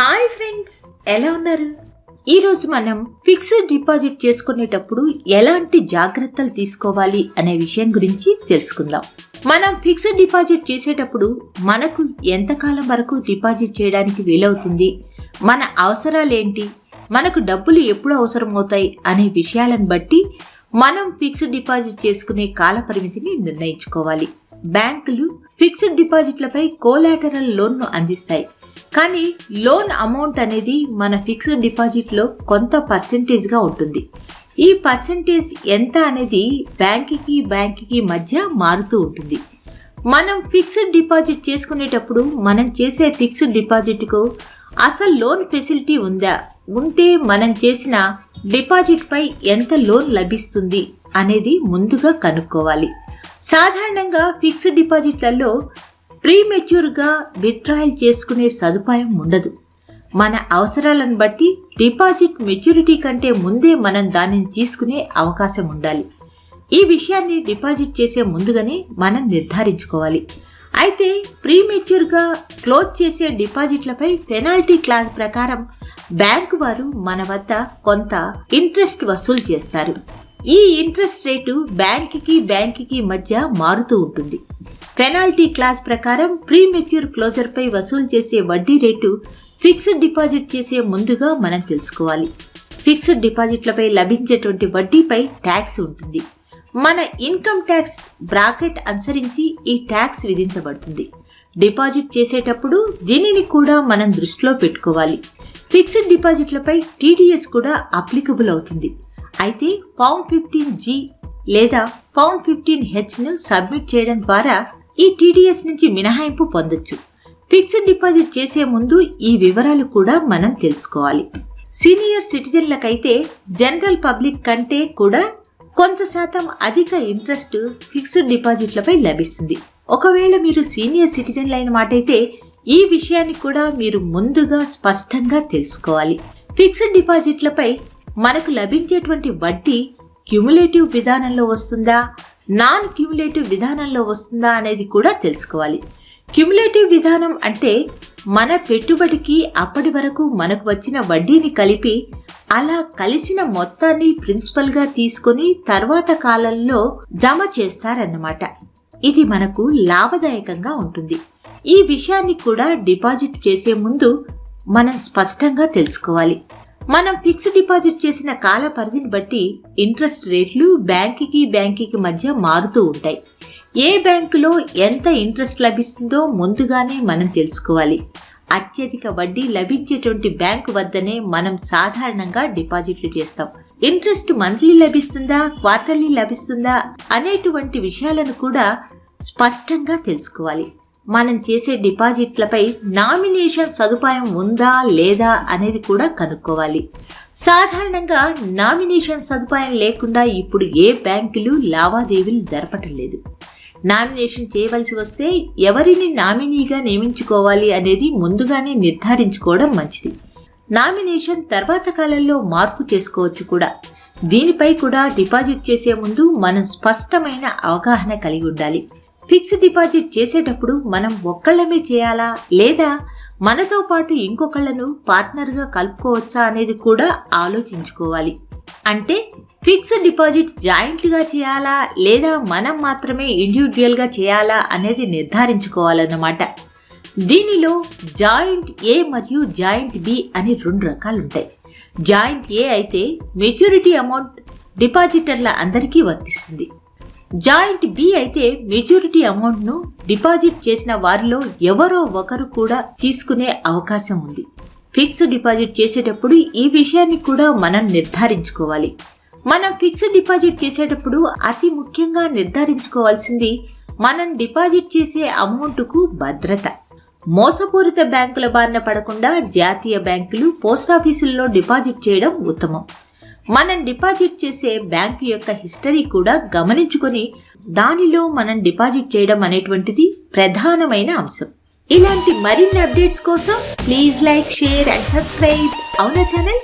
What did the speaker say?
Hi friends ఎలా ఉన్నారు? ఈరోజు మనం ఫిక్స్డ్ డిపాజిట్ చేసుకునేటప్పుడు ఎలాంటి జాగ్రత్తలు తీసుకోవాలి అనే విషయం గురించి తెలుసుకుందాం. మనం ఫిక్స్డ్ డిపాజిట్ చేసేటప్పుడు మనకు ఎంతకాలం వరకు డిపాజిట్ చేయడానికి వీలవుతుంది? మన అవసరాలు ఏంటి? మనకు డబ్బులు ఎప్పుడు అవసరమవుతాయి అనే విషయాలను బట్టి మనం ఫిక్స్డ్ డిపాజిట్ చేసుకునే కాల పరిమితిని నిర్ణయించుకోవాలి. బ్యాంకులు ఫిక్స్డ్ డిపాజిట్లపై కోలాటరల్ లోన్ను అందిస్తాయి. కానీ లోన్ అమౌంట్ అనేది మన ఫిక్స్డ్ డిపాజిట్లో కొంత పర్సెంటేజ్గా ఉంటుంది. ఈ పర్సెంటేజ్ ఎంత అనేది బ్యాంకుకి బ్యాంకుకి మధ్య మారుతూ ఉంటుంది. మనం ఫిక్స్డ్ డిపాజిట్ చేసుకునేటప్పుడు మనం చేసే ఫిక్స్డ్ డిపాజిట్కు అసలు లోన్ ఫెసిలిటీ ఉందా? ఉంటే మనం చేసిన డిపాజిట్పై ఎంత లోన్ లభిస్తుంది అనేది ముందుగా కనుక్కోవాలి. సాధారణంగా ఫిక్స్డ్ డిపాజిట్లలో ప్రీమెచ్యూర్గా విత్డ్రాయల్ చేసుకునే సదుపాయం ఉండదు. మన అవసరాలను బట్టి డిపాజిట్ మెచ్యూరిటీ కంటే ముందే మనం దానిని తీసుకునే అవకాశం ఉండాలి. ఈ విషయాన్ని డిపాజిట్ చేసే ముందుగానే మనం నిర్ధారించుకోవాలి. అయితే ప్రీమెచ్యూర్గా క్లోజ్ చేసే డిపాజిట్లపై పెనాల్టీ క్లాస్ ప్రకారం బ్యాంకు వారు మన వద్ద కొంత ఇంట్రెస్ట్ వసూలు చేస్తారు. ఈ ఇంట్రెస్ట్ రేటు బ్యాంకుకి బ్యాంకుకి మధ్య మారుతూ ఉంటుంది. పెనాల్టీ క్లాస్ ప్రకారం ప్రీ మెచ్యూర్ క్లోజర్పై వసూలు చేసే వడ్డీ రేటు ఫిక్స్డ్ డిపాజిట్ చేసే ముందుగా మనం తెలుసుకోవాలి. ఫిక్స్డ్ డిపాజిట్లపై లభించేటువంటి వడ్డీపై ట్యాక్స్ ఉంటుంది. మన ఇన్కమ్ ట్యాక్స్ బ్రాకెట్ అనుసరించి ఈ ట్యాక్స్ విధించబడుతుంది. డిపాజిట్ చేసేటప్పుడు దీనిని కూడా మనం దృష్టిలో పెట్టుకోవాలి. ఫిక్స్డ్ డిపాజిట్లపై టీడీఎస్ కూడా అప్లికబుల్ అవుతుంది. అయితే ఫామ్ ఫిఫ్టీన్ జీ లేదా ఫామ్ ఫిఫ్టీన్ హెచ్ను సబ్మిట్ చేయడం ద్వారా ఈ టీడీఎస్ నుంచి మినహాయింపు పొందొచ్చు. ఫిక్స్డ్ డిపాజిట్ చేసే ముందు ఈ వివరాలు కూడా మనం తెలుసుకోవాలి. సీనియర్ సిటిజన్లకైతే జనరల్ పబ్లిక్ కంటే కూడా కొంత శాతం అధిక ఇంట్రెస్ట్ ఫిక్స్డ్ డిపాజిట్లపై లభిస్తుంది. ఒకవేళ మీరు సీనియర్ సిటిజన్లు అయిన మాటైతే ఈ విషయాన్ని కూడా మీరు ముందుగా స్పష్టంగా తెలుసుకోవాలి. ఫిక్స్డ్ డిపాజిట్లపై మనకు లభించేటువంటి వడ్డీ క్యుములేటివ్ విధానంలో వస్తుందా? నాన్ క్యుములేటివ్ విధానంలో వస్తుందా అనేది కూడా తెలుసుకోవాలి. క్యుములేటివ్ విధానం అంటే మన పెట్టుబడికి అప్పటి వరకు మనకు వచ్చిన వడ్డీని కలిపి అలా కలిసిన మొత్తాన్ని ప్రిన్సిపల్గా తీసుకొని తర్వాత కాలంలో జమ చేస్తారన్నమాట. ఇది మనకు లాభదాయకంగా ఉంటుంది. ఈ విషయాన్ని కూడా డిపాజిట్ చేసే ముందు మనం స్పష్టంగా తెలుసుకోవాలి. మనం ఫిక్స్డ్ డిపాజిట్ చేసిన కాల పరిధిని బట్టి ఇంట్రెస్ట్ రేట్లు బ్యాంకుకి బ్యాంకుకి మధ్య మారుతూ ఉంటాయి. ఏ బ్యాంకులో ఎంత ఇంట్రెస్ట్ లభిస్తుందో ముందుగానే మనం తెలుసుకోవాలి. అత్యధిక వడ్డీ లభించేటువంటి బ్యాంకు వద్దనే మనం సాధారణంగా డిపాజిట్లు చేస్తాం. ఇంట్రెస్ట్ మంత్లీ లభిస్తుందా క్వార్టర్లీ లభిస్తుందా అనేటువంటి విషయాలను కూడా స్పష్టంగా తెలుసుకోవాలి. మనం చేసే డిపాజిట్లపై నామినేషన్ సదుపాయం ఉందా లేదా అనేది కూడా కనుక్కోవాలి. సాధారణంగా నామినేషన్ సదుపాయం లేకుండా ఇప్పుడు ఏ బ్యాంకులు లావాదేవీలు జరపటం లేదు. నామినేషన్ చేయవలసి వస్తే ఎవరిని నామినీగా నియమించుకోవాలి అనేది ముందుగానే నిర్ధారించుకోవడం మంచిది. నామినేషన్ తర్వాత కాలంలో మార్పు చేసుకోవచ్చు కూడా. దీనిపై కూడా డిపాజిట్ చేసే ముందు మనం స్పష్టమైన అవగాహన కలిగి ఉండాలి. ఫిక్స్డ్ డిపాజిట్ చేసేటప్పుడు మనం ఒక్కళ్ళమే చేయాలా? లేదా మనతో పాటు ఇంకొకళ్ళను పార్ట్నర్గా కలుపుకోవచ్చా అనేది కూడా ఆలోచించుకోవాలి. అంటే ఫిక్స్డ్ డిపాజిట్ జాయింట్గా చేయాలా? లేదా మనం మాత్రమే ఇండివిజువల్గా చేయాలా అనేది నిర్ధారించుకోవాలన్నమాట. దీనిలో జాయింట్ ఏ మరియు జాయింట్ బి అని రెండు రకాలు ఉంటాయి జాయింట్ ఏ అయితే మెచ్యూరిటీ అమౌంట్ డిపాజిటర్ల అందరికీ వర్తిస్తుంది. జాయింట్ బి అయితే మెచ్యూరిటీ అమౌంట్ను డిపాజిట్ చేసిన వారిలో ఎవరో ఒకరు కూడా తీసుకునే అవకాశం ఉంది. ఫిక్స్డ్ డిపాజిట్ చేసేటప్పుడు ఈ విషయాన్ని కూడా మనం నిర్ధారించుకోవాలి. మనం ఫిక్స్డ్ డిపాజిట్ చేసేటప్పుడు అతి ముఖ్యంగా నిర్ధారించుకోవాల్సింది మనం డిపాజిట్ చేసే అమౌంట్కు భద్రత. మోసపూరిత బ్యాంకుల బారిన పడకుండా జాతీయ బ్యాంకులు పోస్టాఫీసుల్లో డిపాజిట్ చేయడం ఉత్తమం. మనం డిపాజిట్ చేసే బ్యాంకు యొక్క హిస్టరీ కూడా గమనించుకొని దానిలో మనం డిపాజిట్ చేయడం అనేటువంటిది ప్రధానమైన అంశం. ఇలాంటి మరిన్ని అప్డేట్స్ కోసం please like share and subscribe అవునా ఛానల్?